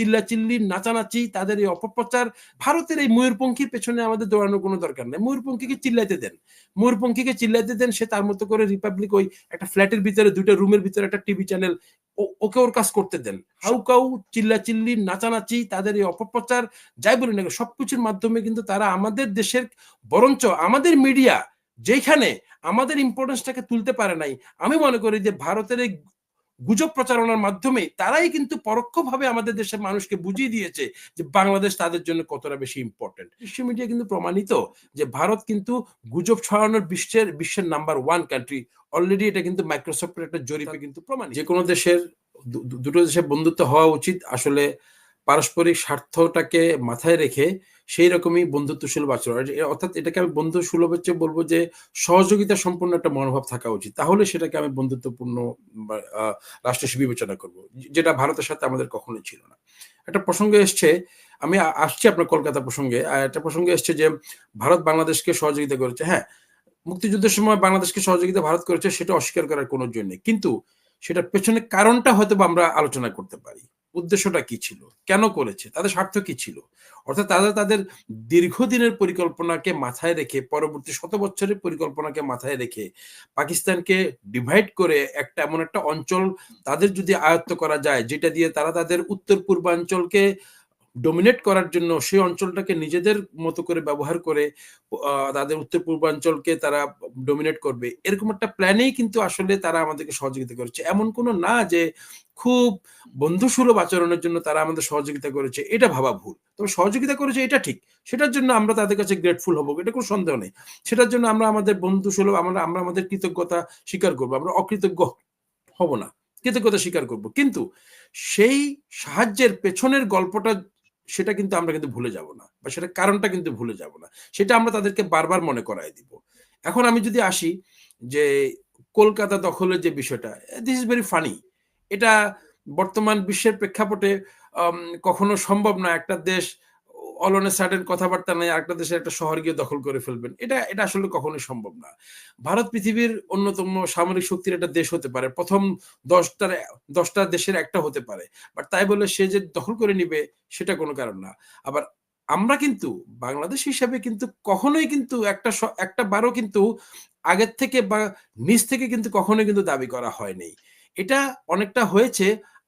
চিল্লাচিল্লি, নাচানাচি, তাদের এই অপপ্রচার, ভারতের এই ময়ূরপঙ্খীর পেছনে আমাদের দৌড়ানোর কোনো দরকার নেই। ময়ূরপঙ্খীকে চিল্লাইতে দেন। ময়ূরপঙ্খীকে চিল্লাইতে দেন, সে তার মতো করে রিপাবলিক ওই একটা ফ্ল্যাটের ভিতরে, দুইটা রুমের ভিতরে একটা টিভি চ্যানেল ওকে ওর কাজ করতে দেন। হাউ কাউ, চিল্লাচিল্লি, নাচানাচি, তাদের এই অপপ্রচার, যাই বলি না সবকিছুর মাধ্যমে কিন্তু তারা আমাদের দেশের, বরঞ্চ আমাদের মিডিয়া যেখানে আমাদের ইম্পর্টেন্সটাকে তুলতে পারে নাই, আমি মনে করি যে ভারতের এই গুজব প্রচারণার মাধ্যমে তারাই কিন্তু পরোক্ষভাবে আমাদের দেশের মানুষকে বুঝিয়ে দিয়েছে যে বাংলাদেশ তাদের জন্য কতটা বেশি ইম্পর্টেন্ট বিশ্ব মিডিয়া কিন্তু প্রমাণিত যে ভারত কিন্তু গুজব ছড়ানোর বিশ্বের বিশ্বের নাম্বার ওয়ান কান্ট্রি অলরেডি এটা কিন্তু মাইক্রোসফটের একটা জরিপে কিন্তু প্রমাণ যে কোনো দেশের দুটো দেশের বন্ধুত্ব হওয়া উচিত। আসলে পারস্পরিক স্বার্থটাকে মাথায় রেখে সেই রকমই বন্ধুত্ব সুলভ আচরণ অর্থাৎ এটাকে আমি বন্ধু সুলভের চেয়ে বলব যে, সহযোগিতা সম্পন্ন একটা মনোভাব থাকা উচিত। তাহলে সেটাকে আমি বন্ধুত্বপূর্ণ রাষ্ট্র হিসেবে বিবেচনা করব যেটা ভারতের সাথে আমাদের কখনোই ছিল না। একটা প্রসঙ্গে এসছে, আমি আসছি আপনার কলকাতা প্রসঙ্গে একটা প্রসঙ্গে এসছে যে, ভারত বাংলাদেশকে সহযোগিতা করেছে। হ্যাঁ মুক্তিযুদ্ধের সময় বাংলাদেশকে সহযোগিতা ভারত করেছে, সেটা অস্বীকার করার কোনো জন্য কিন্তু সেটার পেছনে কারণটা হয়তো আমরা আলোচনা করতে পারি। উদ্দেশ্যটা কি ছিল? কেন করেছে? তাদের স্বার্থ কি ছিল? অর্থাৎ তারা তাদের দীর্ঘদিনের পরিকল্পনাকে মাথায় রেখে, পরবর্তী শত বছরের পরিকল্পনাকে মাথায় রেখে পাকিস্তানকে ডিভাইড করে একটা এমন একটা অঞ্চল তাদের যদি আয়ত্ত করা যায়, যেটা দিয়ে তারা তাদের উত্তর পূর্বাঞ্চলকে ডোমিনেট করার জন্য সেই অঞ্চলটাকে নিজেদের মতো করে ব্যবহার করে তাদের উত্তর পূর্বাঞ্চলকে তারা ডোমিনেট করবে। এরকম একটা প্ল্যানেই কিন্তু আসলে তারা আমাদেরকে সহযোগিতা করেছে। এমন কোনো না যে খুব বন্ধুসুলভ আচরণের জন্য তারা আমাদের সহযোগিতা করেছে। এটা ভাবা ভুল। তবে সহযোগিতা করেছে এটা ঠিক। সেটার জন্য আমরা তাদের কাছে গ্রেটফুল হব, এটা কোনো সন্দেহ নেই। সেটার জন্য আমরা আমাদের বন্ধুসুলভ, আমরা আমরা আমাদের কৃতজ্ঞতা স্বীকার করব। আমরা অকৃতজ্ঞ হব না। কৃতজ্ঞতা স্বীকার করব। কিন্তু সেই সাহায্যের পেছনের গল্পটা সেটা কিন্তু আমরা কিন্তু ভুলে যাব না বা সেটা কারণটা কিন্তু ভুলে যাব না। সেটা আমরা তাদেরকে বারবার মনে করাই দিব। এখন আমি যদি আসি যে কলকাতা দখলের যে বিষয়টা দিস ইজ ভেরি ফানি এটা বর্তমান বিশ্বের প্রেক্ষাপটে কখনো সম্ভব না একটা দেশ অলনে সাডেন কথাবার্তা নেই, আরেকটা দেশের একটা শহর গিয়ে দখল করে ফেলবেন। এটা এটা আসলে কখনোই সম্ভব না। ভারত পৃথিবীর অন্যতম সামরিক শক্তির একটা দেশ হতে পারে। প্রথম দশটার দশটা দেশের একটা হতে পারে। বাট তাই বলে সে যে দখল করে নিবে, সেটা কোনো কারণ না। আবার আমরা কিন্তু, বাংলাদেশ হিসাবে কিন্তু কখনোই কিন্তু একটা একটা বারও কিন্তু আগের থেকে বা নিচ থেকে কিন্তু কখনোই কিন্তু দাবি করা হয়নি। এটা অনেকটা হয়েছে।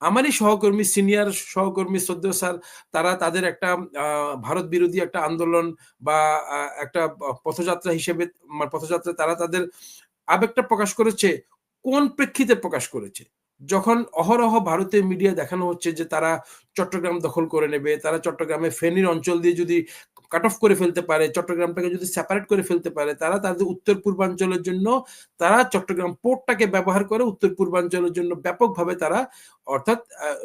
আমারই সহকর্মী সিনিয়র সহকর্মী শ্রদ্ধেয় স্যার, তারা তাদের একটা ভারত বিরোধী একটা আন্দোলন বা একটা পথযাত্রা হিসেবে মানে পথযাত্রা তারা তাদের আবেগটা প্রকাশ করেছে, কোন প্রেক্ষিতে প্রকাশ করেছে? যখন অহরহ ভারতীয় মিডিয়া দেখানো হচ্ছে যে তারা চট্টগ্রাম দখল করে নেবে, তারা চট্টগ্রামে ফেনীর অঞ্চল দিয়ে যদি কাট অফ করে ফেলতে পারে, চট্টগ্রামটাকে যদি সেপারেট করে ফেলতে পারে, তারা তাদের উত্তর পূর্বাঞ্চলের জন্য, তারা চট্টগ্রাম পোর্টটাকে ব্যবহার করে উত্তর পূর্বাঞ্চলের জন্য ব্যাপকভাবে তারা অর্থাৎ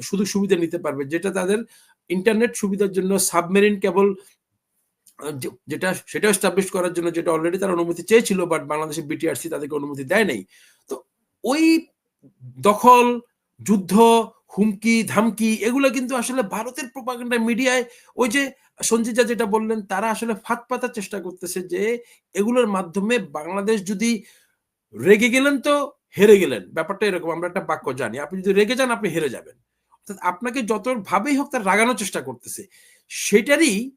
শুধু সুবিধা নিতে পারবে, যেটা তাদের ইন্টারনেট সুবিধার জন্য সাবমেরিন কেবল যেটা সেটা এস্টাবলিশ করার জন্য, যেটা অলরেডি তারা অনুমতি চেয়েছিল বাট বাংলাদেশের বিটিআরসি তাদেরকে অনুমতি দেয় নাই। তো ওই দখল, যুদ্ধ, হুমকি, ধামকি, এগুলো কিন্তু আসলে ভারতের প্রপাগান্ডা মিডিয়ায় ওই যে সঞ্জিজা যেটা বললেন, তারা আসলে ফাঁক পাতার চেষ্টা করতেছে যে এগুলোর মাধ্যমে বাংলাদেশ যদি রেগে গেলেন তো হেরে গেলেন। ব্যাপারটা এরকম, আমরা একটা বাক্য জানি। আপনি যদি রেগে যান, আপনি হেরে যাবেন। অর্থাৎ আপনাকে যত ভাবেই হোক তার রাগানোর চেষ্টা করতেছে। সেটারই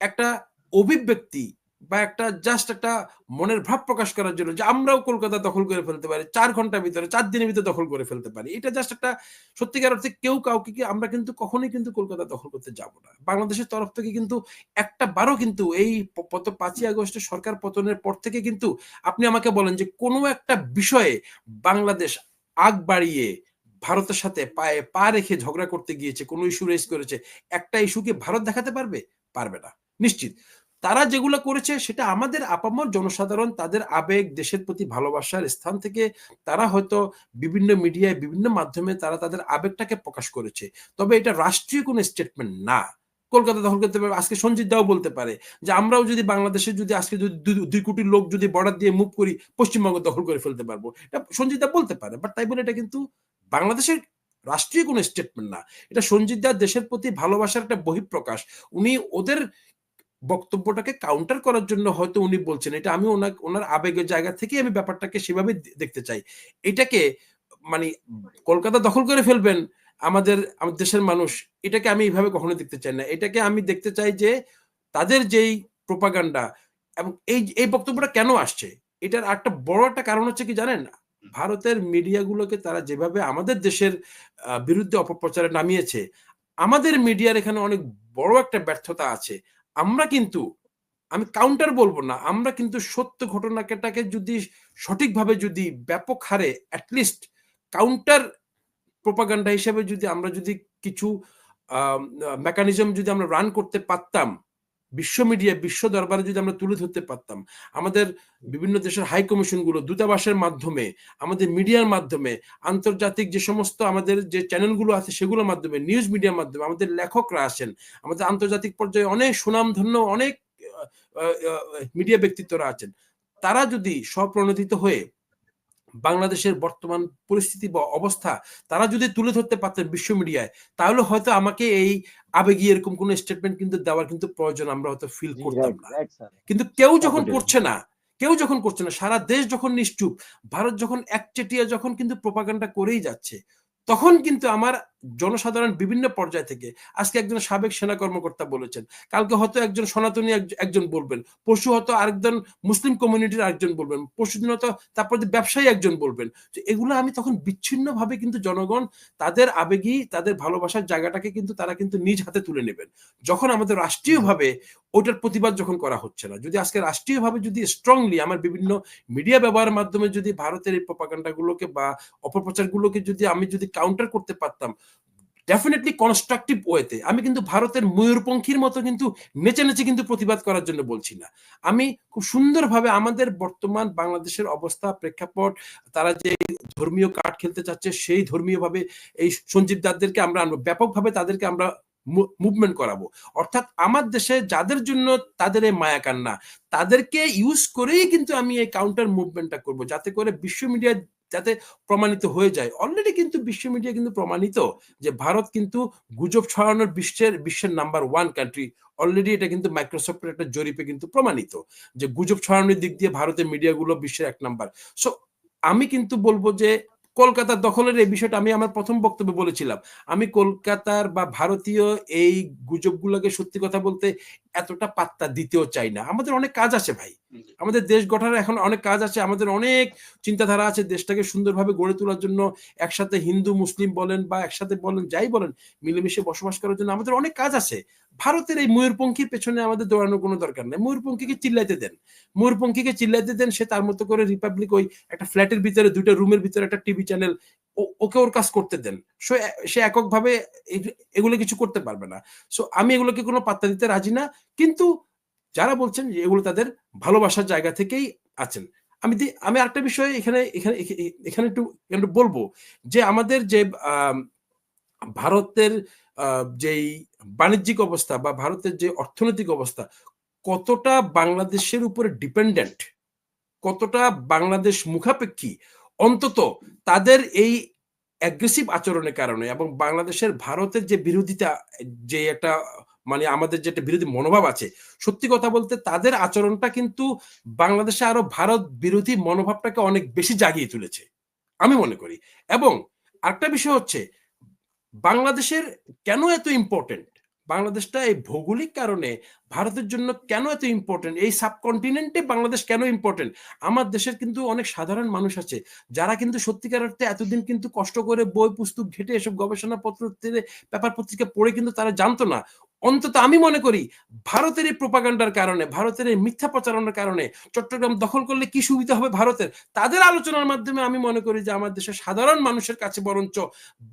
একটা অভিব্যক্তি বা একটা জাস্ট একটা মনের ভাব প্রকাশ করার জন্য যে আমরাও কলকাতা দখল করে ফেলতে পারি, চার ঘণ্টার ভিতরে, চার দিনের ভিতরে দখল করে ফেলতে পারি। এটা জাস্ট একটা সত্যিকার অর্থে কেউ কাউকে কি আমরা কিন্তু কখনোই কিন্তু কলকাতা দখল করতে যাব না। বাংলাদেশের তরফ থেকে কিন্তু একটা বারও কিন্তু এই পত, পাঁচই আগস্টে সরকার পতনের পর থেকে কিন্তু আপনি আমাকে বলেন যে কোনো একটা বিষয়ে বাংলাদেশ আগ বাড়িয়ে ভারতের সাথে পায়ে পা রেখে ঝগড়া করতে গিয়েছে, কোনো ইস্যু রেজ করেছে, একটা ইস্যুকে ভারত দেখাতে পারবে? পারবে না। নিশ্চিত। তারা যেগুলো করেছে সেটা আমাদের আপামর জনসাধারণ, তাদের আবেগ, দেশের প্রতি ভালোবাসার স্থান থেকে তারা হয়তো বিভিন্ন মিডিয়ায়, বিভিন্ন মাধ্যমে তারা তাদের আবেগটাকে প্রকাশ করেছে। তবে এটা রাষ্ট্রীয় কোনো স্টেটমেন্ট না। কলকাতা দখল করতে পারে আজকে সঞ্জিত দাও বলতে পারে যে, আমরাও যদি বাংলাদেশে যদি আজকে যদি দুই- কোটি লোক যদি বর্ডার দিয়ে মুভ করি, পশ্চিমবঙ্গ দখল করে ফেলতে পারব। এটা সঞ্জিত দা বলতে পারে বাট তাই বলে এটা কিন্তু বাংলাদেশের রাষ্ট্রীয় কোনো স্টেটমেন্ট না। এটা সঞ্জিত দার দেশের প্রতি ভালোবাসার একটা বহিঃপ্রকাশ। উনি ওদের বক্তব্যটাকে কাউন্টার করার জন্য হয়তো উনি বলছেন। এটা আমি ওনার ওনার আবেগের জায়গা থেকে আমি ব্যাপারটাকে সেভাবে দেখতে চাই। এটাকে মানে কলকাতা দখল করে ফেলবেন আমাদের দেশের মানুষ, এটাকে আমি এইভাবে কখনো দেখতে চাই না। এটাকে আমি দেখতে চাই যে তাদের যেই প্রোপাগান্ডা এবং এই এই বক্তব্যটা কেন আসছে? এটার একটা বড় একটা কারণ হচ্ছে কি জানেন? ভারতের মিডিয়াগুলোকে তারা যেভাবে আমাদের দেশের বিরুদ্ধে অপপ্রচারে নামিয়েছে, আমাদের মিডিয়ার এখানে অনেক বড় একটা ব্যর্থতা আছে। আমরা কিন্তু, আমি কাউন্টার বলব না, আমরা কিন্তু সত্য ঘটনাটাকে যদি সঠিকভাবে যদি ব্যাপক হারে অ্যাটলিস্ট কাউন্টার প্রোপাগান্ডা হিসেবে যদি আমরা যদি কিছু মেকানিজম যদি আমরা রান করতে পারতাম বিশ্ব মিডিয়া বিশ্ব দরবারে যদি আমরা তুলে ধরতে পারতাম, আমাদের বিভিন্ন দেশের হাই কমিশনগুলো দূতাবাসের মাধ্যমে, আমাদের মিডিয়ার মাধ্যমে, আন্তর্জাতিক যে সমস্ত আমাদের যে চ্যানেলগুলো আছে সেগুলোর মাধ্যমে নিউজ মিডিয়ার মাধ্যমে আমাদের লেখকরা আসেন, আমাদের আন্তর্জাতিক পর্যায়ে অনেক সুনামধন্য, অনেক মিডিয়া ব্যক্তিত্বরা আছেন। তারা যদি স্বপ্রণোদিত হয়ে বাংলাদেশের বর্তমান পরিস্থিতি বা অবস্থা তারা যদি তুলে ধরতে পারতেন বিশ্ব মিডিয়ায় তাহলে হয়তো আমাকে এই আবেগী এরকম কোন স্টেটমেন্ট কিন্তু দেওয়ার কিন্তু প্রয়োজন আমরা হয়তো ফিল করতাম না। কিন্তু কেউ যখন করছে না কেউ যখন করছে না সারা দেশ যখন নিশ্চুপ ভারত যখন একচেটিয়া যখন কিন্তু প্রপাগান্ডা করেই যাচ্ছে তখন কিন্তু আমার জনসাধারণ বিভিন্ন পর্যায় থেকে আজকে একজন সাবেক সেনা কর্মকর্তা বলেছেন, কালকে হয়তো একজন সনাতনী একজন বলবেন পরশু হয়তো আরেকজন মুসলিম কমিউনিটির আরেকজন বলবেন পরশু দিন হয়তো তারপর ব্যবসায়ী একজন বলবেন। তো এগুলো আমি তখন বিচ্ছিন্ন ভাবে কিন্তু জনগণ তাদের আবেগী, তাদের ভালোবাসার জায়গাটাকে কিন্তু তারা কিন্তু নিজ হাতে তুলে নেবেন। যখন আমাদের রাষ্ট্রীয়ভাবে ওইটার প্রতিবাদ যখন করা হচ্ছে না, যদি আজকে রাষ্ট্রীয়ভাবে যদি স্ট্রংলি আমার বিভিন্ন মিডিয়া ব্যবহারের মাধ্যমে যদি ভারতের এই প্রপাগান্ডাগুলোকে বা অপপ্রচারগুলোকে যদি আমি যদি কাউন্টার করতে পারতাম ডেফিনেটলি কনস্ট্রাকটিভ ওয়েতে আমি কিন্তু ভারতের ময়ূরপঙ্খীর মতো কিন্তু নেচে নেচে কিন্তু প্রতিবাদ করার জন্য বলছি না। আমি খুব সুন্দরভাবে আমাদের বর্তমান বাংলাদেশের অবস্থা, প্রেক্ষাপট, তারা যে ধর্মীয় কার্ড খেলতে চাচ্ছে, সেই ধর্মীয় ভাবে এই সঞ্জীব দাসদেরকে আমরা আনব, ব্যাপকভাবে তাদেরকে আমরা মুভমেন্ট করাবো। অর্থাৎ আমার দেশে যাদের জন্য তাদের এই মায়া কান্না তাদেরকে ইউজ করেই কিন্তু আমি এই কাউন্টার মুভমেন্টটা করব। যাতে করে বিশ্ব মিডিয়া যাতে প্রমাণিত হয়ে যায়। অলরেডি কিন্তু বিশ্ব মিডিয়া কিন্তু প্রমাণিত যে ভারত কিন্তু গুজব ছড়ানোর বিশ্বের বিশ্বের নাম্বার ওয়ান কান্ট্রি অলরেডি এটা কিন্তু মাইক্রোসফটের একটা জরিপে কিন্তু প্রমাণিত যে গুজব ছড়ানোর দিক দিয়ে ভারতের মিডিয়াগুলো বিশ্বের এক নাম্বার সো আমি কিন্তু বলব যে কলকাতার দখলের এই বিষয়টা আমি আমার প্রথম বক্তব্যে বলেছিলাম। আমি কলকাতার বা ভারতীয় এই গুজবগুলোকে সত্যি কথা বলতে এতটা পাত্তা দিতেও চাই না। আমাদের অনেক কাজ আছে ভাই। আমাদের দেশ গঠনের এখন অনেক কাজ আছে। আমাদের অনেক চিন্তাধারা আছে দেশটাকে সুন্দরভাবে গড়ে তোলার জন্য। একসাথে হিন্দু, মুসলিম বলেন বা একসাথে বলেন, যাই বলেন, মিলেমিশে বসবাস করার জন্য আমাদের অনেক কাজ আছে। ভারতের এই ময়ূরপঙ্খীর পেছনে আমাদের দৌড়ানোর কোনো দরকার নেই। ময়ূরপঙ্খীকে চিল্লাইতে দেন। ময়ূরপঙ্খীকে চিল্লাইতে দেন, সে তার মতো করে রিপাবলিক ওই একটা ফ্ল্যাটের ভিতরে, দুইটা রুমের ভিতরে একটা টিভি চ্যানেল ওকে ওর কাজ করতে দেন। সো, সে এককভাবে এগুলো কিছু করতে পারবে না। সো আমি এগুলোকে কোনো পাত্তা দিতে রাজি না। কিন্তু যারা বলছেন যে এগুলো তাদের ভালোবাসার জায়গা থেকেই আছেন, আমি আমি আরেকটা বিষয় এখানে এখানে এখানে একটু একটু বলব যে আমাদের যে ভারতের যেই বাণিজ্যিক অবস্থা বা ভারতের যে অর্থনৈতিক অবস্থা, কতটা বাংলাদেশের উপরে ডিপেন্ডেন্ট কতটা বাংলাদেশ মুখাপেক্ষী অন্তত তাদের এই অ্যাগ্রেসিভ আচরণের কারণে এবং বাংলাদেশের ভারতের যে বিরোধিতা, যে একটা মানে আমাদের যেটা বিরোধী মনোভাব আছে, সত্যি কথা বলতে তাদের আচরণটা কিন্তু বাংলাদেশে আরও ভারত বিরোধী মনোভাবটাকে অনেক বেশি জাগিয়ে তুলেছে, আমি মনে করি। এবং আরেকটা বিষয় হচ্ছে, বাংলাদেশের কেন এত ইম্পর্টেন্ট বাংলাদেশটা এই ভৌগোলিক কারণে ভারতের জন্য কেন এত ইম্পর্টেন্ট এই সাবকন্টিনেন্টে বাংলাদেশ কেন ইম্পর্টেন্ট আমার দেশের কিন্তু অনেক সাধারণ মানুষ আছে, যারা কিন্তু সত্যিকার অর্থে এতদিন কিন্তু কষ্ট করে বই, পুস্তক ঘেটে এসব গবেষণাপত্র পেপার পত্রিকা পড়ে কিন্তু তারা জানতো না। অন্তত আমি মনে করি ভারতের এই প্রোপাগান্ডার কারণে, ভারতের এই মিথ্যা প্রচারণার কারণে চট্টগ্রাম দখল করলে কি সুবিধা হবে ভারতের? তাদের আলোচনার মাধ্যমে আমি মনে করি যে আমার দেশের সাধারণ মানুষের কাছে বরঞ্চ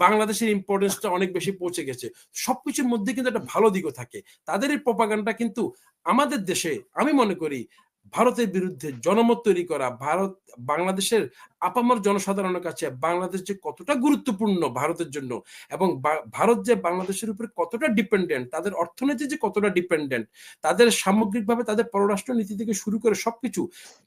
বাংলাদেশের ইম্পর্টেন্সটা অনেক বেশি পৌঁছে গেছে। সবকিছুর মধ্যে কিন্তু একটা ভালো দিকও থাকে। তাদের এই প্রোপাগান্ডা কিন্তু আমাদের দেশে, আমি মনে করি ভারতের বিরুদ্ধে জনমত তৈরি করা, ভারত, বাংলাদেশের আপামর জনসাধারণের কাছে বাংলাদেশ যে কতটা গুরুত্বপূর্ণ ভারতের জন্য এবং ভারত যে বাংলাদেশের উপরে কতটা ডিপেন্ডেন্ট তাদের অর্থনীতি যে কতটা ডিপেন্ডেন্ট তাদের সামগ্রিকভাবে তাদের পররাষ্ট্র নীতি থেকে শুরু করে সবকিছু,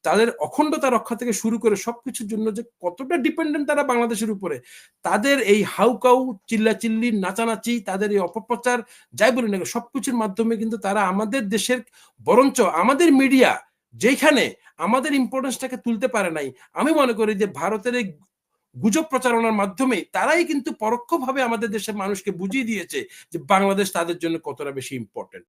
তাদের অখণ্ডতা রক্ষা থেকে শুরু করে সবকিছুর জন্য যে কতটা ডিপেন্ডেন্ট তারা বাংলাদেশের উপরে, তাদের এই হাউকাউ চিল্লাচিল্লি, নাচানাচি, তাদের এই অপপ্রচার, যাই বলি না সবকিছুর মাধ্যমে কিন্তু তারা আমাদের দেশের, বরঞ্চ আমাদের মিডিয়া যেখানে আমাদের ইম্পর্টেন্সটাকে তুলতে পারে নাই, আমি মনে করি যে ভারতের এই গুজব প্রচারণার মাধ্যমে তারাই কিন্তু পরোক্ষভাবে আমাদের দেশের মানুষকে বুঝিয়ে দিয়েছে যে বাংলাদেশ তাদের জন্য কতটা বেশি ইম্পর্টেন্ট